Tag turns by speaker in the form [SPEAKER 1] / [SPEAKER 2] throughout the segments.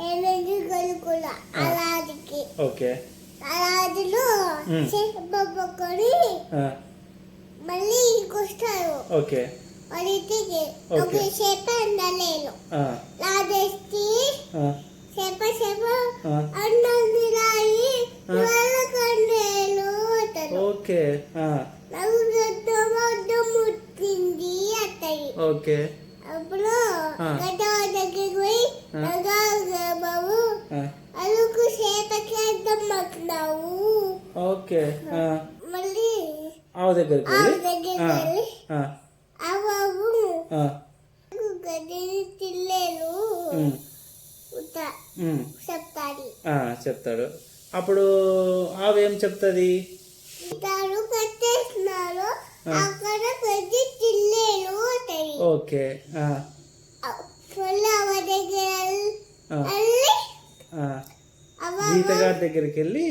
[SPEAKER 1] ఎనిమిది గలుకుల అలాదికి.
[SPEAKER 2] ఓకే.
[SPEAKER 1] అలాదిలో మళ్ళీ ఇంకొస్తారు.
[SPEAKER 2] ఓకే.
[SPEAKER 1] వాళ్ళ ఇంటికి
[SPEAKER 2] ఓకే.
[SPEAKER 1] ఒక చేప అందలేను. అన్నది రాయి
[SPEAKER 2] ఓకే.
[SPEAKER 1] ముట్టింది
[SPEAKER 2] ఓకే.
[SPEAKER 1] అప్పుడు.
[SPEAKER 2] ఓకే.
[SPEAKER 1] మళ్ళీ
[SPEAKER 2] ఆవు దగ్గరికి వెళ్ళి. ఆ, చెప్తాడు. అప్పుడు ఆవు ఏం చెప్తుంది? ఓకే.
[SPEAKER 1] దగ్గర. అవ
[SPEAKER 2] జీతగాడి దగ్గరికి వెళ్ళి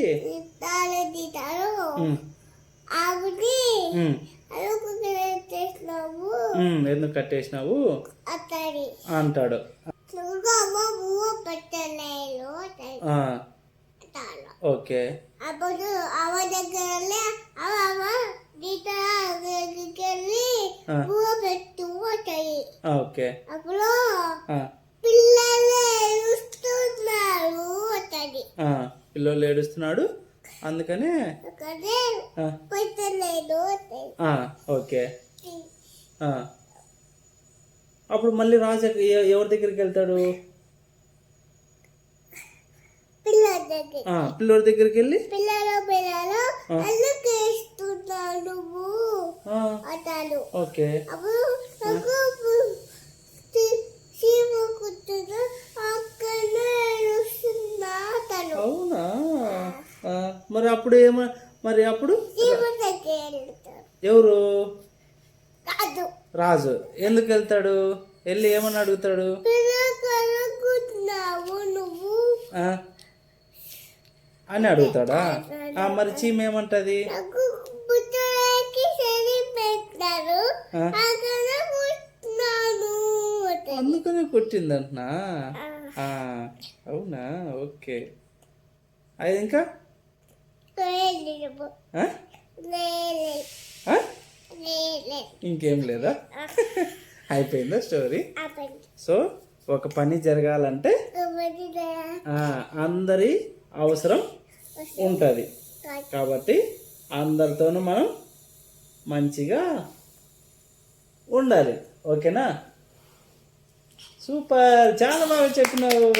[SPEAKER 1] తాను తీతారు
[SPEAKER 2] ఉమ్,
[SPEAKER 1] ఆవిడి
[SPEAKER 2] ఉమ్,
[SPEAKER 1] అలుకు చేసినావు
[SPEAKER 2] ఉమ్, ఎందుకు కట్టేసినావు
[SPEAKER 1] అతడి
[SPEAKER 2] అంటాడు
[SPEAKER 1] నువ్వు అమ్మ పువ్వు పెట్టలేను అంటది
[SPEAKER 2] ఆ,
[SPEAKER 1] తాను
[SPEAKER 2] ఓకే
[SPEAKER 1] అప్పుడు అవ దగ్గర వెళ్ళి అవ అవ గీత దగ్గరికి వెళ్ళి
[SPEAKER 2] ఆ.
[SPEAKER 1] పువ్వు పెట్టు అంటది
[SPEAKER 2] ఆ, ఓకే
[SPEAKER 1] అప్పుడు
[SPEAKER 2] పిల్లోళ్ళు ఏడుస్తున్నాడు. అందుకనే ఓకే. అప్పుడు మళ్ళీ రాజు ఎవరి దగ్గరికి వెళ్తాడు?
[SPEAKER 1] పిల్లల
[SPEAKER 2] పిల్లోడి దగ్గరికి వెళ్ళి?
[SPEAKER 1] పిల్లలు పిల్లలు
[SPEAKER 2] ఓకే. అవునా? మరి అప్పుడు ఏమ మరి అప్పుడు? ఎవరు? రాజు. ఎందుకు వెళ్తాడు? వెళ్ళి ఏమని అడుగుతాడు? అని అడుగుతాడా? మరి చీమ ఏమంటది. అందుకనే.
[SPEAKER 1] ఆ,
[SPEAKER 2] అవునా? ఓకే. అది ఇంకా? ఇంకేం లేదా? అయిపోయిందా స్టోరీ? సో ఒక పని జరగాలంటే అందరి అవసరం ఉంటుంది. కాబట్టి అందరితోనూ మనం మంచిగా ఉండాలి. ఓకేనా? సూపర్. చాలా బాగా చెప్పినావు.